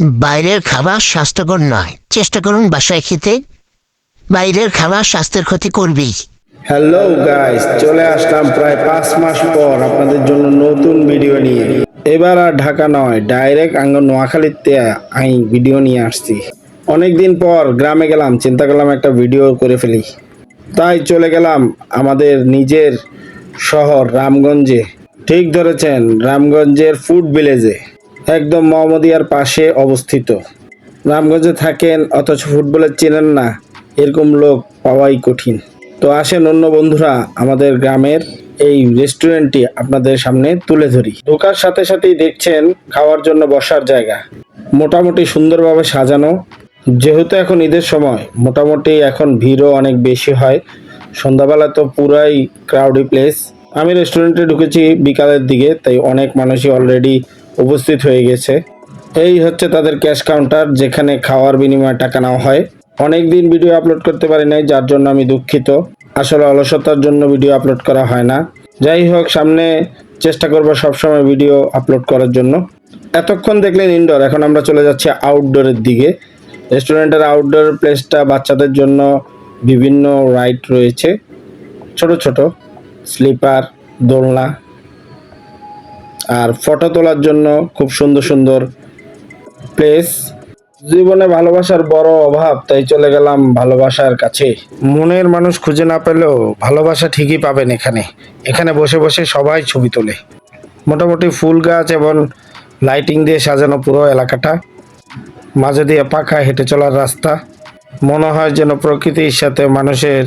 বাইরের খাবার স্বাস্থ্যকর নয়। চেষ্টা করুন বাসায় খেতে। বাইরের খাবার স্বাস্থ্যের ক্ষতি করবেই। হ্যালো গাইস চলে আসলাম প্রায় পাঁচ মাস পর আপনাদের জন্য নতুন ভিডিও নিয়ে। এবার আর ঢাকা নয় ডাইরেক্ট আঙ্গ নোয়াখালীতে আমি ভিডিও নিয়ে আসছি। অনেকদিন পর গ্রামে গেলাম, চিন্তা করলাম একটা ভিডিও করে ফেলি। তাই চলে গেলাম আমাদের নিজের শহর রামগঞ্জে। ঠিক ধরেছেন, রামগঞ্জের ফুড ভিলেজে একদম মোহাম্মদিয়ার পাশে অবস্থিত। রামগঞ্জে থাকেন, অথচ ফুটবলের চেনেন না, এরকম লোক পাওয়াই কঠিন। তো আসেন অন্য বন্ধুরা, আমাদের গ্রামের এই রেস্টুরেন্টটি আপনাদের সামনে তুলে ধরি। ঢোকার সাথে সাথেই দেখছেন খাওয়ার জন্য বসার জায়গা। মোটামুটি সুন্দরভাবে সাজানো। যেহেতু এখন ঈদের সময়, মোটামুটি এখন ভিড়ও অনেক বেশি হয়। সন্ধ্যাবেলা তো পুরাই ক্রাউডি প্লেস আমি রেস্টুরেন্টে ঢুকেছি বিকালের দিকে, তাই অনেক মানুষই অলরেডি উপস্থিত হয়ে গেছে। এই হচ্ছে তাদের ক্যাশ কাউন্টার, যেখানে খাওয়ার বিনিময়ে টাকা নেওয়া হয়। অনেক দিন ভিডিও আপলোড করতে পারি নাই, যার জন্য আমি দুঃখিত। আসলে অলসতার জন্য ভিডিও আপলোড করা হয় না। যাই হোক, সামনে চেষ্টা করব সবসময় ভিডিও আপলোড করার জন্য। এতক্ষণ দেখলেন ইনডোর, এখন আমরা চলে যাচ্ছি আউটডোরের দিকে। রেস্টুরেন্টের আউটডোর প্লেসটা বাচ্চাদের জন্য বিভিন্ন রাইড রয়েছে। ছোট ছোট, স্লিপার, দোলনা আর ফটো তোলার জন্য খুব সুন্দর সুন্দর প্লেস জীবনে ভালোবাসার বড় অভাব, তাই চলে গেলাম ভালোবাসার কাছে। মনের মানুষ খুঁজে না পেলেও ভালোবাসা ঠিকই পাবেন এখানে। এখানে বসে বসে সবাই ছবি তোলে। মোটামুটি ফুল গাছ এবং লাইটিং দিয়ে সাজানো পুরো এলাকাটা। মাঝে দিয়ে পাকা হেঁটে চলার রাস্তা। মনে হয় যেন প্রকৃতির সাথে মানুষের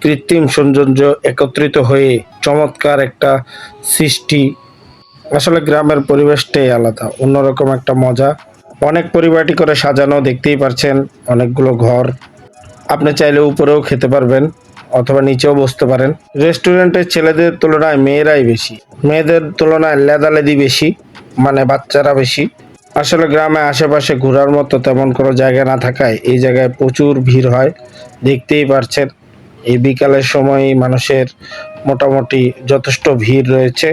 কৃত্রিম সৌন্দর্য একত্রিত হয়ে চমৎকার একটা সৃষ্টি আসলে গ্রামের পরিবেশটাই আলাদা, অন্যরকম একটা মজা। অনেক পরিবারটি করে সাজানো, দেখতেই পারছেন, অনেকগুলো ঘর। আপনি চাইলে উপরেও খেতে পারবেন, অথবা নিচেও বসতে পারেন। রেস্টুরেন্টের ছেলেদের তুলনায় মেয়েরাই বেশি। মেয়েদের তুলনায় লেদালেদি বেশি মানে বাচ্চারা বেশি। আসলে গ্রামে আশেপাশে ঘোরার মতো তেমন কোনো জায়গা না থাকায় এই জায়গায় প্রচুর ভিড় হয়, দেখতেই পারছেন। এই বিকালের সময় মানুষের মোটামুটি যথেষ্ট ভিড় রয়েছে।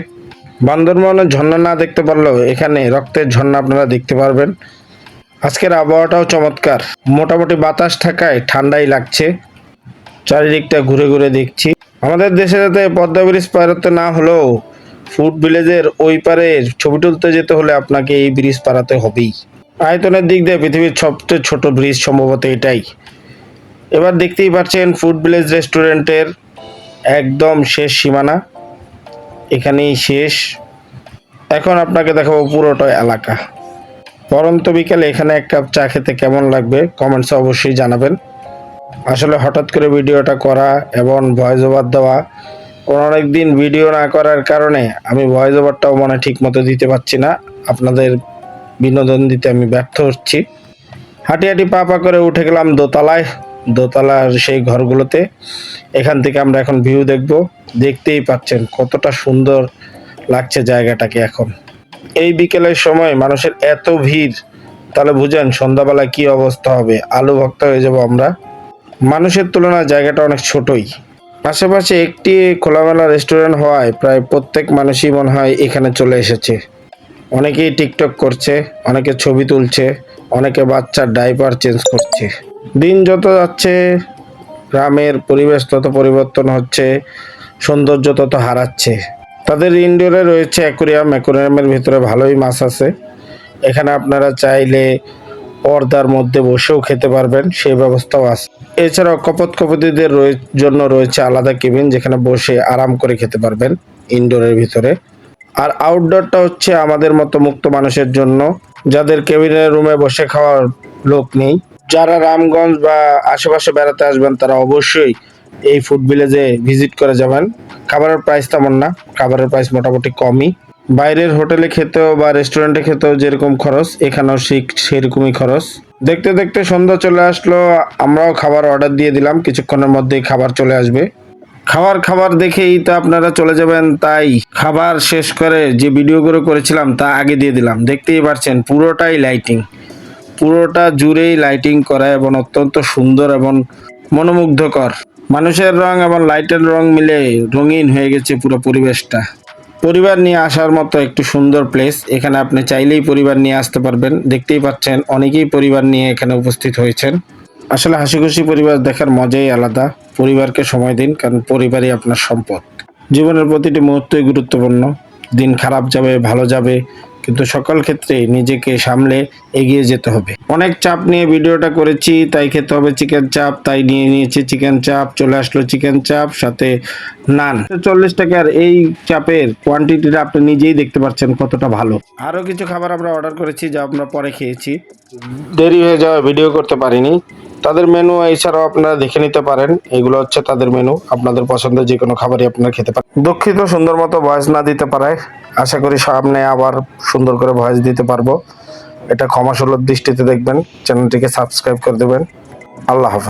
বান্দরবনের ঝর্ণা না দেখতে পারলেও এখানে রক্তের ঝর্ণা আপনারা দেখতে পারবেন। আজকের আবহাওয়াটাও চমৎকার। মোটামুটি বাতাস থাকায় ঠান্ডাই লাগছে। চারিদিকটা ঘুরে ঘুরে দেখছি। আমাদের দেশে যাতে পদ্মা ব্রিজ পারাতে না হলেও ফুড ভিলেজের ওই পারে ছবি তুলতে যেতে হলে আপনাকে এই ব্রিজ পারাতে হবেই। আয়তনের দিক দিয়ে পৃথিবীর সবচেয়ে ছোট ব্রিজ সম্ভবত এটাই। এবার দেখতেই পাচ্ছেন ফুড ভিলেজ রেস্টুরেন্টের একদম শেষ সীমানা। এখানেই শেষ। এখন আপনাকে দেখাবো পুরোটা এলাকা। পরন্ত বিকেলে এখানে এক কাপ চা খেতে কেমন লাগবে কমেন্টসে অবশ্যই জানাবেন। আসলে হঠাৎ করে ভিডিওটা করা এবং ভয়েস ওভার দেওয়া অনেক দিন ভিডিও না করার কারণে আমি ভয়েস ওভারটাও মনে ঠিক মতো দিতে পারছি না। আপনাদের বিনোদন দিতে আমি ব্যর্থ হচ্ছি। হাঁটি হাঁটি পা পা করে উঠে গেলাম দোতলায়। দোতলার সেই ঘরগুলোতে। এখান থেকে আমরা এখন ভিউ দেখব। দেখতেই পাচ্ছেন কতটা সুন্দর লাগছে জায়গাটাকে এখন। এই বিকেলের সময় মানুষের এত ভিড়, তাহলে বুঝেন সন্ধ্যাবেলায় কি অবস্থা হবে? আলু ভক্ত হয়ে যাব আমরা। মানুষের তুলনায় জায়গাটা অনেক ছোটই। আশেপাশে একটি খোলামেলা রেস্টুরেন্ট হওয়ায় প্রায় প্রত্যেক মানুষই মনে হয় এখানে চলে এসেছে। অনেকেই টিকটক করছে, অনেকে ছবি তুলছে, অনেকে বাচ্চার ডাইপার চেঞ্জ করছে। দিন যত যাচ্ছে, গ্রামের পরিবেশ তত পরিবর্তন হচ্ছে, সৌন্দর্য তত হারাচ্ছে। তাদের ইনডোরে রয়েছে অ্যাকোরিয়াম অ্যাকোরিয়ামের ভিতরে ভালোই মাছ আছে। এখানে আপনারা চাইলে পর্দার মধ্যে বসেও খেতে পারবেন, সেই ব্যবস্থাও আছে। এছাড়াও কপত কপতিদের জন্য রয়েছে আলাদা কেবিন যেখানে বসে আরাম করে খেতে পারবেন ইনডোরের ভিতরে। আর আউটডোরটা হচ্ছে আমাদের মতো মুক্ত মানুষের জন্য, যাদের কেবিনের রুমে বসে খাওয়ার লোক নেই। যারা রামগঞ্জ বা আশেপাশে বেড়াতে আসবেন, তারা অবশ্যই এই ফুড ভিলেজে ভিজিট করে যাবেন। খাবারের প্রাইস তেমন না, খাবারের প্রাইস মোটামুটি কমই। বাইরের হোটেলে খেতেও বা রেস্টুরেন্টে খেতেও যেরকম খরচ, এখানেও ঠিক সেরকমই খরচ। দেখতে দেখতে সন্ধ্যা চলে আসলো, আমরাও খাবার অর্ডার দিয়ে দিলাম, কিছুক্ষণের মধ্যেই খাবার চলে আসবে। খাবার খাবার দেখেই তো আপনারা চলে যাবেন, তাই খাবার শেষ করে যে ভিডিওগুলো করেছিলাম, তা আগে দিয়ে দিলাম। দেখতেই পারছেন, পুরোটাই লাইটিং পুরোটা জুড়েই লাইটিং করা এবং অত্যন্ত সুন্দর এবং মনোমুগ্ধকর। মানুষের রং এবং লাইটের রং মিলে রঙিন হয়ে গেছে পুরো পরিবেশটা। পরিবার নিয়ে আসার মতো একটু সুন্দর প্লেস এখানে আপনি চাইলেই পরিবার নিয়ে আসতে পারবেন। দেখতেই পাচ্ছেন, অনেকেই পরিবার নিয়ে এখানে উপস্থিত হয়েছেন। আসলে হাসি খুশি পরিবার দেখার মজাই আলাদা। পরিবারকে সময় দিন, কারণ পরিবারই আপনার সম্পদ। জীবনের প্রতিটি মুহূর্তই গুরুত্বপূর্ণ। দিন খারাপ যাবে, ভালো যাবে কিন্তু সকল ক্ষেত্রে নিজেকে সামলে এগিয়ে যেতে হবে। অনেক চাপ নিয়ে ভিডিওটা করেছি, তাই খেতে হবে চিকেন চাপ, তাই নিয়ে নিয়েছি চিকেন চাপ, চলে আসলো চিকেন চাপ, সাথে নান। চল্লিশ টাকার এই চাপের কোয়ান্টিটিটা আপনি নিজেই দেখতে পাচ্ছেন কতটা ভালো। আরও কিছু খাবার আমরা অর্ডার করেছি, যা আমরা পরে খেয়েছি। দেরি হয়ে যাওয়া ভিডিও করতে পারিনি। তাদের মেনু এছাড়াও আপনারা দেখে নিতে পারেন। এগুলো হচ্ছে তাদের মেনু আপনাদের পছন্দের যে কোনো খাবারই আপনারা খেতে পারেন। দুঃখিত, সুন্দর মতো ভয়েস না দিতে পারায়। আশা করি সামনে আবার সুন্দর করে ভয়েস দিতে পারব। এটা ক্ষমাসুলভ দৃষ্টিতে দেখবেন। চ্যানেলটিকে সাবস্ক্রাইব করে দেবেন। আল্লাহ হাফেজ।